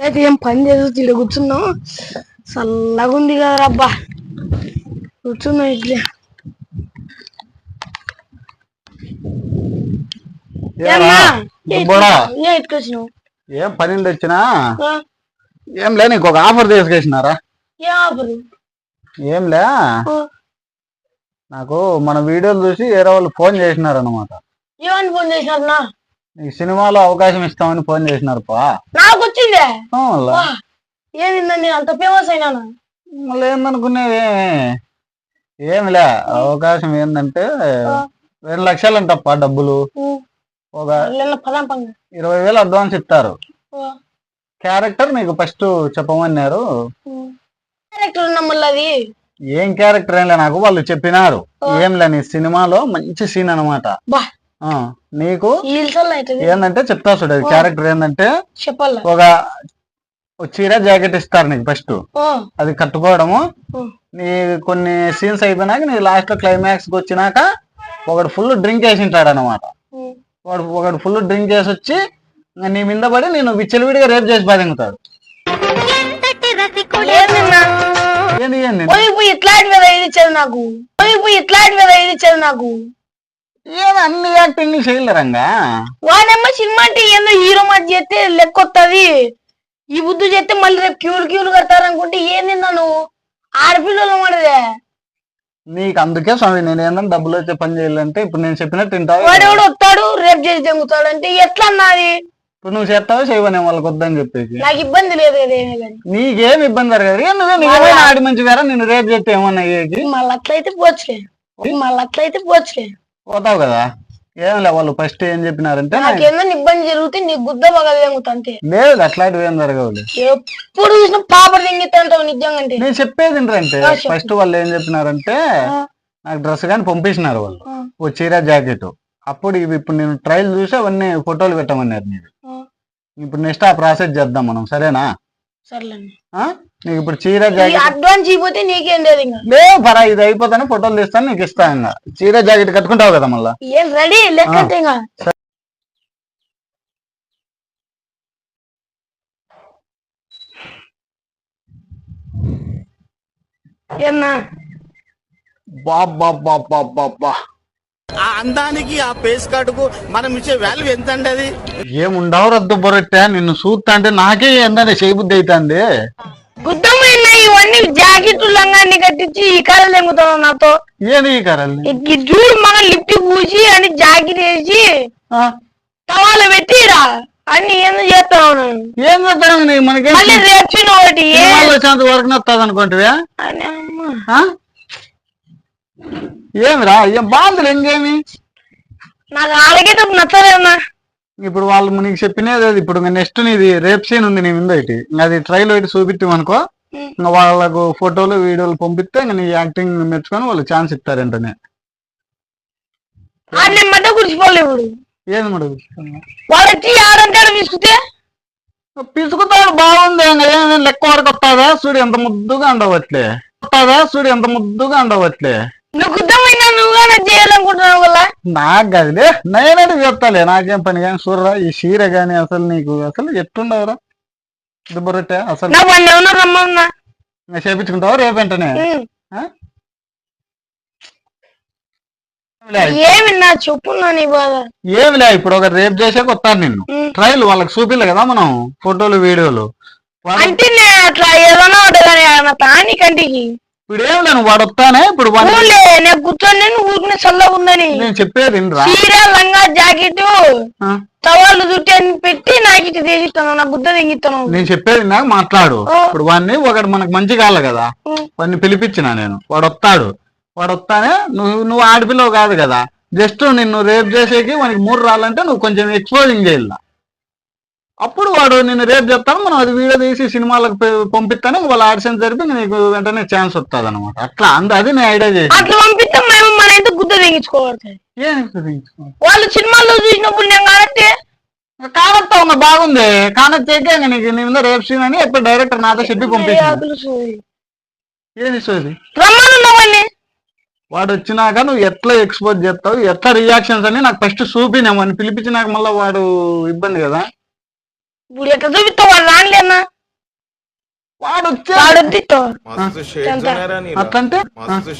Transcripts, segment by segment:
అయితే ఏం పని చేసి ఇక్కడ కూర్చున్నాం. చల్లగా ఉంది కదా అబ్బా. కూర్చున్నాం ఇట్లా? ఏ పని వచ్చినా? ఏం లే నీకు ఒక ఆఫర్ తీసుకొచ్చినారా? ఏ లే. నాకు మన వీడియోలు చూసి వేరే వాళ్ళు ఫోన్ చేసినారు అనమాట ఏమని ఫోన్ చేసినారు నీకు సినిమాలో అవకాశం ఇస్తామని ఫోన్ చేసినారు పా నాకు వచ్చిందే నేను అంత ఫేమస్ అయినాను? మళ్ళీ ఏందనుకునేవి ఏమిలే అవకాశం ఏంటంటే రెండు లక్షలు అంటప్ప డబ్బులు. ఒక ఇరవై వేలు అడ్వాన్స్ ఇస్తారు. క్యారెక్టర్ నీకు ఫస్ట్ చెప్పమన్నారు. ఏం క్యారెక్టర్ ఏం లే నాకు వాళ్ళు చెప్పినారు. ఏం లే నీ సినిమాలో మంచి సీన్ అనమాట బా. నీకు ఏంటంటే చెప్తా చూడు క్యారెక్టర్ ఏంటంటే చెప్పాల? ఒక చీర జాకెట్ ఇస్తారు నీకు ఫస్ట్ అది కట్టుకోవడము. నీ కొన్ని సీన్స్ అయిపోయినాక నీ లాస్ట్లో క్లైమాక్స్కి వచ్చినాక ఒకడు ఫుల్ డ్రింక్ వేసి ఉంటాడు అనమాట. వాడు ఒకడు ఫుల్ డ్రింక్ చేసి వచ్చి నీ మీద పడి నేను విచ్చలవిడిగా రేప్ చేసి బాధింగుతాడు. ఏంది? ఏంది? ఇట్లాంటి మీద ఇది ఇచ్చేది నాకు. ఇట్లాంటి మీద ఇది ఇచ్చేది నాకు. ఏదో అన్ని యాక్టింగ్ చేయలేరంగా వాడేమో సినిమా అంటే ఏందో హీరో మాట చేస్తే లెక్కొత్తది. ఈ బుద్ధు చేస్తే మళ్ళీ రేపు క్యూలు క్యూలు కడతారనుకుంటే ఏంది నన్ను ఆడపిల్లలు మాడదే నీకు అందుకే స్వామి నేను ఏంటంటే డబ్బులు వచ్చే పని చేయాలంటే ఇప్పుడు నేను చెప్పినట్టు తింటావు? వాడెవడు వస్తాడు రేపు చేసి తెంగుతాడు అంటే ఎట్లా అన్నది? ఇప్పుడు నువ్వు చేస్తావో చేయవనే వాళ్ళకి వద్దని చెప్పేసి? నాకు ఇబ్బంది లేదు కదా ఏమీ కానీ. నీకేం ఇబ్బంది జరగదు ఏ నువ్వే నువ్వేమైనా ఆడి మంచి వేరా నేను రేపు చెప్తే ఏమన్నా మళ్ళీ అట్లయితే పోచ్చులే మళ్ళీ అట్లయితే పోచ్చులే పోతావు కదా? ఏం లే వాళ్ళు ఫస్ట్ ఏం చెప్పినారంటే నాకేందో ఇబ్బంది జరిగితే నీ గుద్ద తెంగుతా అంతే. లేదు అట్లాంటివి ఏం జరగవులే. ఎప్పుడు చూసినా పాప తెంగితే నిజంగా అంటే. నేను చెప్పేది ఏంటంటే చెప్పు. ఫస్ట్ వాళ్ళు ఏం చెప్పినారంటే నాకు డ్రెస్ కానీ పంపించినారు వాళ్ళు. ఓ చీర జాకెట్. అప్పుడు ఇవి ఇప్పుడు నేను ట్రయల్ చూసి అవన్నీ ఫోటోలు పెట్టమన్నారు ఆ. ఇప్పుడు నెక్స్ట్ ఆ ప్రాసెస్ చేద్దాం మనం సరేనా? సర్లేండి? నీకు ఇప్పుడు చీర అడ్వాన్స్ ఇవ్వతే నీకేం లేదు ఇంకా. లే పరా ఇది అయిపోతానే ఫోటోలు తీస్తాను నీకు ఇస్తాను ఇంకా చీర జాకెట్ కట్టుకుంటావు కదా మళ్ళా? ఏం రెడీ? లెక్క ఇంకా. బాబా బాబా బాబా ఆ అందానికి ఆ పేస్ కార్డుకు మనం ఇచ్చే వాల్యూ ఎంత అండి అది? ఏముండవు రద్దు బొరట్టా నిన్ను చూస్తా అంటే నాకే ఏందని చేయబుద్ధి అవుతుంది గుద్దమైన ఇవన్నీ? జాకెట్ లంగాన్ని కట్టించి ఈ కర్రలు ఎమ్ముతావు నాతో. ఏది ఈ ఈ చూడు మన లిఫ్ట్ పూసి అని జాకెట్ వేసి ఆ? తవాలు పెట్టి రా అని ఏందో చేస్తావు నేను ఏం చేస్తాను నీకు మనకేం మళ్ళీ రేపు ఒకటి ఏ? సినిమాలో వచ్చేంత వరకు నొత్తది అనుకుంటువా అని అమ్మ. ఆ? ఏమిరా? ఏం బాగుంది ఇంకేమి? నాకు నచ్చలేదన్నా ఇప్పుడు వాళ్ళు నీకు చెప్పినది అది. ఇప్పుడు నెక్స్ట్ నీది రేప్ సీన్ ఉంది నీ మీద ఒకటి ఇంకా అది ట్రైల్ పెట్టి చూపిస్తాం అనుకో. ఇంకా వాళ్ళకు ఫోటోలు వీడియోలు పంపిస్తే ఇంకా నీ యాక్టింగ్ మెచ్చుకొని వాళ్ళు ఛాన్స్ ఇస్తారు వెంటనే. ఏది పిసుకుతాడు బాగుంది. ఏమి లెక్క వరకు వస్తుందా చూడు ఎంత ముద్దుగా ఉండవట్లే. వస్తుందా చూడు ఎంత ముద్దుగా ఉండవట్లే. నువ్వు గుద్దమైనా నువ్వుగా నాకు చేయాలనుకుంటున్నావు వల్ల నాకు కదిలే నేనైతే చెప్తాలే నాకేం పని కానీ చూడరా ఈ చీర గాని అసలు నీకు అసలు ఎట్టుండవురా దుబ్బరొట్టె అసలు నా పని ఏమన్నా రమ్మన్నా. ఇంకా చేపించుకుంటావా రేపు వెంటనే? చెప్పు నా బాధ? ఏమిలే ఇప్పుడు ఒక రేపు చేసే వస్తాను నిన్ను. ట్రైల్ వాళ్ళకి చూపిలే కదా మనం ఫోటోలు వీడియోలు. వాడు- అంటే నేను అట్లా ఏదైనా ఉంటుందని నా తాని కంటికి ఇప్పుడు ఏం లేను వాడు వస్తానే ఇప్పుడు వాడిని- ఊళ్ళే నేను కూర్చొని నేను ఊరికనే చల్లగా ఉందని. నేను చెప్పేది వినరా? చీర లంగా జాకెట్ ఆ? తవాళ్ళు చుట్టి అని పెట్టి నాకు ఇటు తీసిస్తాను నా బుద్ధ తెగిస్తాను. నేను చెప్పేది నాకు మాట్లాడు. ఇప్పుడు వాడిని ఒకటి మనకు మంచి కావాలి కదా. వాడిని పిలిపించిన నేను. వాడు వస్తాడు వాడు వస్తానే నువ్వు నువ్వు ఆడపిల్లవు కాదు కదా. జస్ట్ నిన్ను రేప్ చేసేకి వానికి మూడు రాలంటే నువ్వు కొంచెం ఎక్స్పోజింగ్ చేయాల. అప్పుడు వాడు నిన్ను రేప్ చేస్తాను మనం అది వీడియో తీసి సినిమాలకు పంపిస్తాను వాళ్ళ ఆడిషన్ జరిపి నీకు వెంటనే ఛాన్స్ వస్తుంది అనమాట అట్లా అంద అది నేను ఐడియా చేసి అట్లా పంపిస్తే మేము మన గుద్ద తెగించుకోవాలి? వాళ్ళు సినిమాల్లో చూసినప్పుడు నేను కాబట్టి. కానత్తా ఉన్న బాగుంది. కానత్ చేకే ఇంక నీకు నీ మీద రేప్ సీన్ అని ఎప్పుడు డైరెక్టర్ నాతో చెప్పి పంపించాను ఏది సోది? వాడు వచ్చినాక నువ్వు ఎట్లా ఎక్స్పోజ్ చేస్తావు? ఎట్లా రియాక్షన్స్ అని నాకు ఫస్ట్ చూపినామని పిలిపించినాక మళ్ళీ వాడు ఇబ్బంది కదా? చూపిస్తావు? వాడు రానిలేనా వాడు మస్తు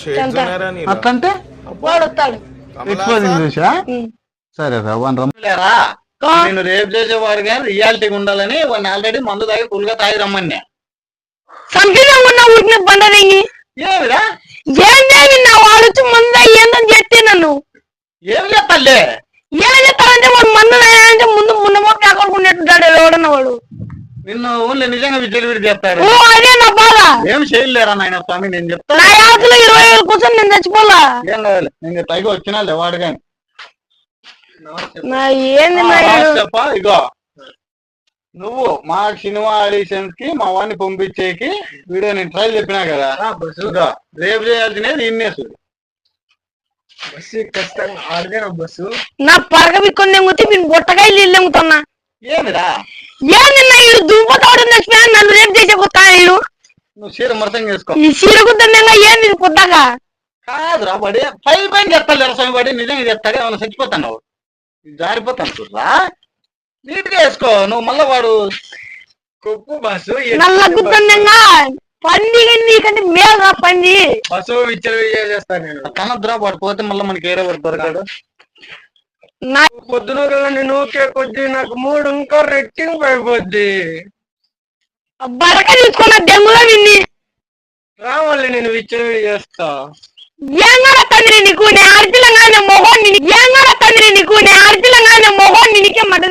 షేడ్స్ వాడు వస్తాడు. సరే రా వన్ నేను రేపు చేసేవాడు కానీ రియాలిటీగా ఉండాలని వాడిని ఆల్రెడీ మందు తాగి కులుగా తాగి రమ్మన్నా. సంతోషంగా ఉన్నా ఊరికి బండరింగి ఏమిరా? ఏం చేయండి నా వాడు వచ్చి ముందు ఏందని చెప్తే నన్ను. ఏమిరా తల్లి? అక్కడుకున్నట్టుంటాడు ఎవడన్నా వాడు నిన్ను ఊళ్ళో నిజంగా చెప్తాడు ఓ అదే నా బాధ. ఏం చేయలేరా నాయన స్వామి? నేను చెప్తా. నా ఇరవై వేల కోసం నేను చచ్చిపోలా ఏం కావాలి? నేను పైగా వచ్చినా లేవాడు కానీ. నా ఏంది నా ఈడు? చెప్పా ఇగో. నువ్వు మా సినిమా ఆడిషన్స్కి మా వాడిని పంపించేకి వీడియో నేను ట్రైల్ చెప్పినా కదా? ఇగో, రేపు చేయాల్సినది ఇన్నేసుడు బస్సు ఖచ్చితంగా బస్సు. నా పరగ బిక్కొని నెంగుతే నేను బొట్టకాయలు ఇల్లు ఎమ్ముతున్నా ఏమిరా? ఏంది నా ఈడు దుంపతోడు నచ్చిపోయా నన్ను రేపు చేసే కొత్త నువ్వు చీర మరసం చేసుకో ఈ సీరకుద్దంగా ఏంది ఇది కొత్తగా కాదురా పడి పై పైన చెప్తాడు స్వామి పడి నిజంగా చెప్తాడు ఏమైనా చచ్చిపోతాను జారిపోతాను చూడరా. నీట్గా వేసుకో నువ్వు మళ్ళా వాడు కొప్పు బస్సు నల్ల గుద్దంగా పంది నీకంటే మేలు రా పంది. బస్సు విచ్చలు చేస్తాను నేను. కనద్రా వాడు పోతే మళ్ళీ మనకి ఏరే వాడు దొరకాడు. నా పొద్దున నూకే కొద్ది నాకు మూడు ఇంకా రెట్టింగ్ అయిపోద్ది. బరక తీసుకున్న దెంగులో నిన్ని. రావాలి నేను విచ్చలు చేస్తా. తండ్రి నీకు నే తండ్రి నే మట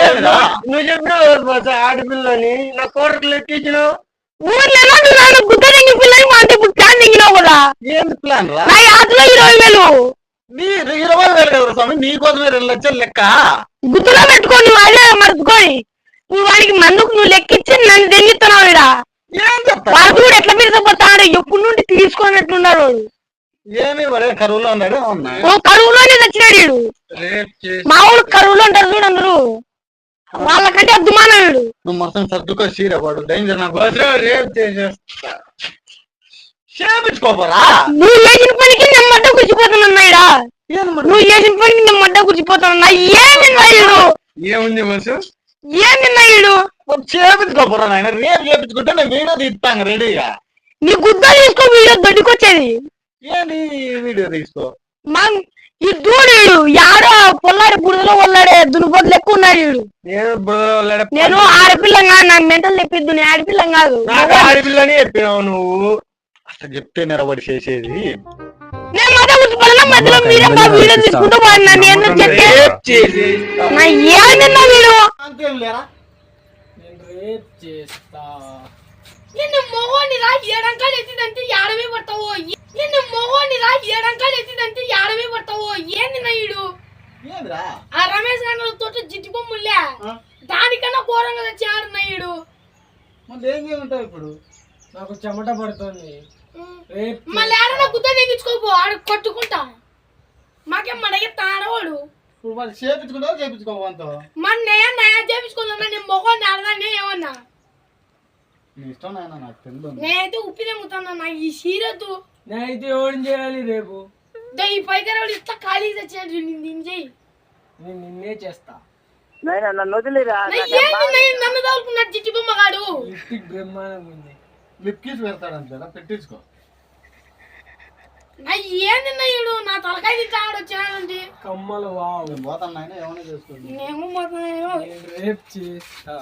తెలుసా? నువ్వు చెప్పినావు బస్సు ఆడపిల్లని. నా కోరకులు ఎక్కించినావు. ఊర్లో మా అంటే ప్లాన్ దిగినావు కదా? ఏంది ప్లాన్ రా? నా యాత్రలో ఇరవై వేలు. నీ ఇరవై వేలు కదా స్వామి? నీ కోసమే రెండు లక్షలు లెక్క. గుర్తులో పెట్టుకొని నువ్వు అదే మరుచుకొని నువ్వు వాడికి మందుకు నువ్వు లెక్కించి నన్ను తెగిస్తున్నావు ఇడ ఏం చెప్తా వాడు కూడా ఎట్లా పిలిచిపోతాడు ఎప్పుడు నుండి తీసుకున్నట్లున్నాడు వాడు? ఏమి వాడే కరువులో ఉన్నాడు? ఉన్నా ఓ కరువులోనే తెచ్చినాడు వీడు. రేప్ చేసి మా ఊరు కరువులో ఉంటారు చూడు అందరూ. వాళ్ళకంటే అద్దుమానం వీడు. నువ్వు మొత్తం సర్దుకో చీర వాడు. డేంజర్ నాకు. రేప్ చేసేస్తా. చేపించుకోపోరా నువ్వు చేసిన పనికి నేను మడ్డ కూర్చిపోతున్నా ఇడ నువ్వు చేసిన పనికి నేను మడ్డ కూర్చిపోతున్నా ఏంది నాయుడు ఏముంది బస్సు ఏంది నాయుడు చేపించుకోపోరా నాయన. రేపు చేపించుకుంటే నేను వీడియో తీస్తాను రెడీగా. నీ గుద్ద తీసుకో వీడియో దొడ్డికొచ్చేది. ఏంటి వీడియో తీసుకో? మా ఈ దూడు యాడో పొల్లాడి బుడదలో పొల్లాడే దునుపోతు లెక్క ఉన్నాడు వీడు నేను ఆడపిల్లం కాదు నాకు మెంటల్ తెప్పిద్దు నేను ఆడపిల్లం కాదు. ఆడపిల్లని చెప్పినావు నువ్వు. అసలు చెప్తే నిలబడి చేసేది. నిన్ను మొగోని రా ఏడంకాలు ఎత్తిదంటే ఏడమే పడతావో నిన్ను మొగోని రా ఏడంకాలు ఎత్తిదంటే ఏడమే పడతావో ఏంది ఆ రమేష్ గారి తోట జిట్టి బొమ్ములే దానికన్నా ఘోరంగా మళ్ళీ ఏం చేయమంటావు ఇప్పుడు? నాకు చెమట పడుతుంది. మళ్ళీ ఏడన్నా గుద్ద తెగించుకోపో ఆడ కొట్టుకుంటా. మాకేం మడగెత్తా ఆడవాడు? ఇప్పుడు వాళ్ళు చేపించుకుంటావు చేపించుకోవంతో మన నయా నయా చేపించుకున్నా నేను మొగోని ఆడదాన్ని ఏమన్నా? నీ ఇష్టం నాయన నాకు తెలియదు. నేనైతే ఉప్పి తెంగుతాను నా ఈ సీరద్దు నేనైతే ఏం చేయాలి రేపు? దా ఈ పైకరాడు ఇట్లా ఖాళీ తెచ్చాడు నేను చెయ్యి నేను నిన్నే చేస్తా. నయ్య నన్ను జిట్టి బొమ్మగాడు బ్రహ్మాండంగా ఉంది. లిప్ కిస్ పెడతాడంట పెట్టించుకో. నా ఏంది నా తలకాయ తిట్టాడు వచ్చాడంటే. కమ్మలు వావ్. నేను పోతాను నాయన ఏమైనా చేసుకోండి నేను మాత్రం నేను రేప్ చేస్తా.